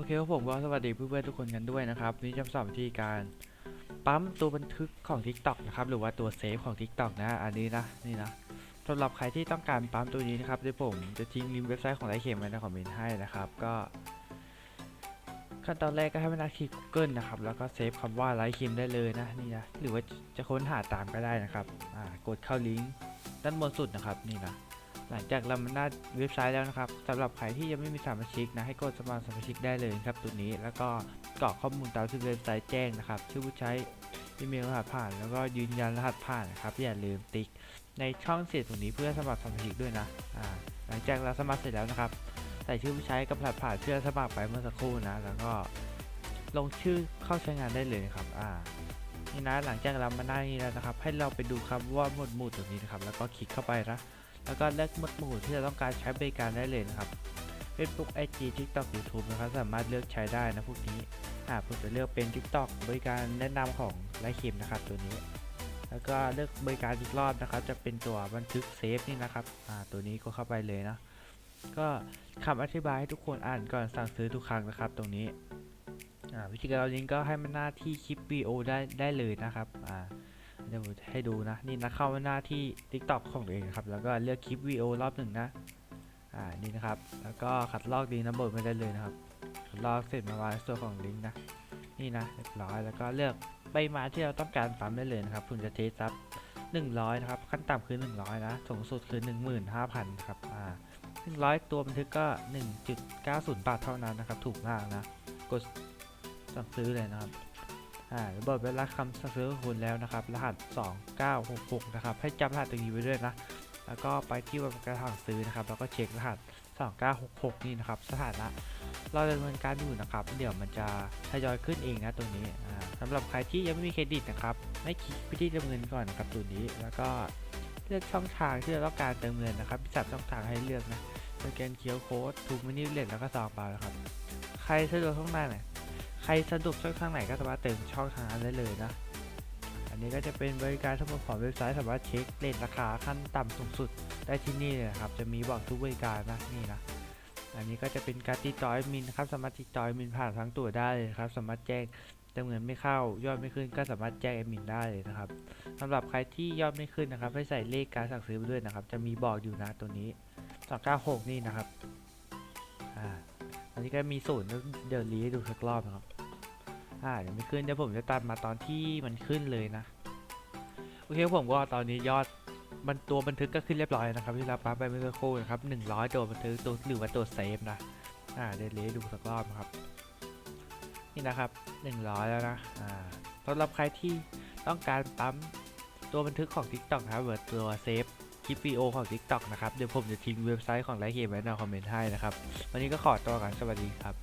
อเคครับผมก็สวัสดีเพื่อนๆทุกคนกันด้วยนะครับนนี้จะสอนวิธีการปั๊มตัวบันทึกของ TikTok นะครับหรือว่าตัวเซฟของ TikTok นะอันนี้นะนี่นะสำหรับใครที่ต้องการปั๊มตัวนี้นะครับเดี๋ยวผมจะทิ้งลิงก์เว็บไซต์ของไลค์เข็มไว้ในคอมเมนต์ให้นะครับก็ขั้นตอนแรกก็ให้เวลาคลิก Google นะครับแล้วก็เซฟคำว่าไลค์เขมได้เลยนะนี่นะหรือว่าจะค้นหาตามก็ได้นะครับอ่ากดเข้าลิงก์ด้านบนสุดนะครับนี่นะ หลังจากเรามาหน้าเว็บไซต์แล้วนะครับสำหรับใครที่ยังไม่มีสมาชิกนะให้กดสมัครสมาชิกได้เลยครับตัวนี้แล้วก็กรอกข้อมูลตามที่เว็บไซต์แจ้งนะครับ ชื่อผู้ใช้อีเมลรหัสผ่านแล้วก็ยืนยันรหัสผ่านนะครับอย่าลืมติ๊กในช่องเสียตรงนี้เพื่อสมัครสมาชิกด้วยนะหลังจากเราสมัครเสร็จแล้วนะครับใส่ชื่อผู้ใช้กับรหัสผ่านเพื่อสมัครไปเมื่อสักครู่นะ แล้วก็ลงชื่อเข้าใช้งานได้เลยครับอ่านี่นะหลังจากเรามาหน้านี้แล้วนะครับ ให้เราไปดูคำว่าหมวดหมู่ตรงนี้นะครับ แล้วก็คลิกเข้าไปนะ แล้วก็เลือกหมวดหมู่ที่เราต้องการใช้บริการได้เลยนะครับ Facebook IG TikTok YouTube นะครับสามารถเลือกใช้ได้นะพวกนี้อ่าผมจะเลือกเป็น TikTok บริการแนะนำของไลค์เขมนะครับตัวนี้ แล้วก็เลือกบริการอีกรอบนะครับ จะเป็นตัวบันทึกเซฟนี่นะครับอ่าตัวนี้ก็เข้าไปเลยนะก็คำอธิบายให้ทุกคนอ่านก่อนสั่งซื้อทุกครั้งนะครับตรงนี้อ่าวิธีการเอาลิงก์ก็ให้มันหน้าที่คลิปวีโอได้ได้เลยนะครับอ่า เดี๋ยวให้ดูนะ นี่นะเข้ามาหน้าที่ TikTok ของตัวเองครับ แล้วก็เลือกคลิปวิดีโอรอบหนึ่งนะ อ่า นี่นะครับ แล้วก็คัดลอกลิงก์นะเบิร์ไม่ได้เลยนะครับ คัดลอกเสร็จมาวางส่วนของลิงก์นะ นี่นะเรียบร้อย แล้วก็เลือกไปมาที่เราต้องการปั๊มได้เลยนะครับผมจะเทสซับ100 นะครับ ขั้นต่ำคือ 100 นะ สูงสุดคือ 15,000 ครับ อ่า100 ตัวบันทึกก็ 1.90 บาทเท่านั้นนะครับ ถูกมากนะ กดสั่งซื้อเลยนะครับ อ่าระบบเวลาคำสั่งซื้อของคุณแล้วนะครับ รหัส 2966 นะครับ ให้จำรหัสตรงนี้ไว้ด้วยนะ แล้วก็ไปที่วันกระสั่งซื้อนะครับ แล้วก็เช็ครหัส 2966 นี่นะครับ สถานะ เราดำเนินการอยู่นะครับ เดี๋ยวมันจะทยอยขึ้นเองนะตรงนี้อ่าสำหรับใครที่ยังไม่มีเครดิตนะครับ ให้คลิกไปที่เติมเงินก่อนนะครับตัวนี้ แล้วก็เลือกช่องทางที่เราต้องการเติมเงินนะครับมีสามช่องทางให้เลือกนะสแกนเคียวโค้ดทูมินิเลตแล้วก็ซองเปล่านะครับ ใครสะดวกช่องทางไหน ใครสะดวกช่องทางไหนก็สามารถเติมช่องทางนั้นได้เลยนะ อันนี้ก็จะเป็นบริการทั้งหมดของเว็บไซต์สามารถเช็คเรทราคาขั้นต่ำสูงสุดได้ที่นี่เลยครับ จะมีบอกทุกบริการนะนี่นะ อันนี้ก็จะเป็นการติดต่อแอมินครับ สามารถติดต่อแอมินผ่านทั้งตัวได้เลยครับ สามารถแจ้งเติมเงินไม่เข้ายอดไม่ขึ้นก็สามารถแจ้งแอดมินได้เลยนะครับสำหรับใครที่ยอดไม่ขึ้นนะครับให้ใส่เลขการสั่งซื้อไปด้วยนะครับ จะมีบอกอยู่นะตัวนี้296นี่นะครับอ่า นนี้ก็มีศูนย์เดี๋ยวรีให้ดูสักรอบนะครับ อ่าเดี๋ยวไม่ขึ้นเดี๋ยวผมจะตัดมาตอนที่มันขึ้นเลยนะ โอเคผมก็ตอนนี้ยอดมันตัวบันทึกก็ขึ้นเรียบร้อยนะครับ ที่เราปั๊บไปเมื่อสักครู่นะครับ100ตัวบันทึกตัวหรือว่าตัวเซฟนะ อ่าเดี๋ยวรีให้ดูสักรอบนะครับ นี่นะครับ100แล้วนะ อ่าสำหรับใครที่ต้องการปั๊มตัวบันทึกของ TikTok ครับหรือตัวเซฟ ลิปวิดีโอของ TikTok นะครับ เดี๋ยวผมจะทิ้งเว็บไซต์ของไลค์เกมไว้ในคอมเมนต์ให้นะครับ วันนี้ก็ขอตัวกันสวัสดีครับ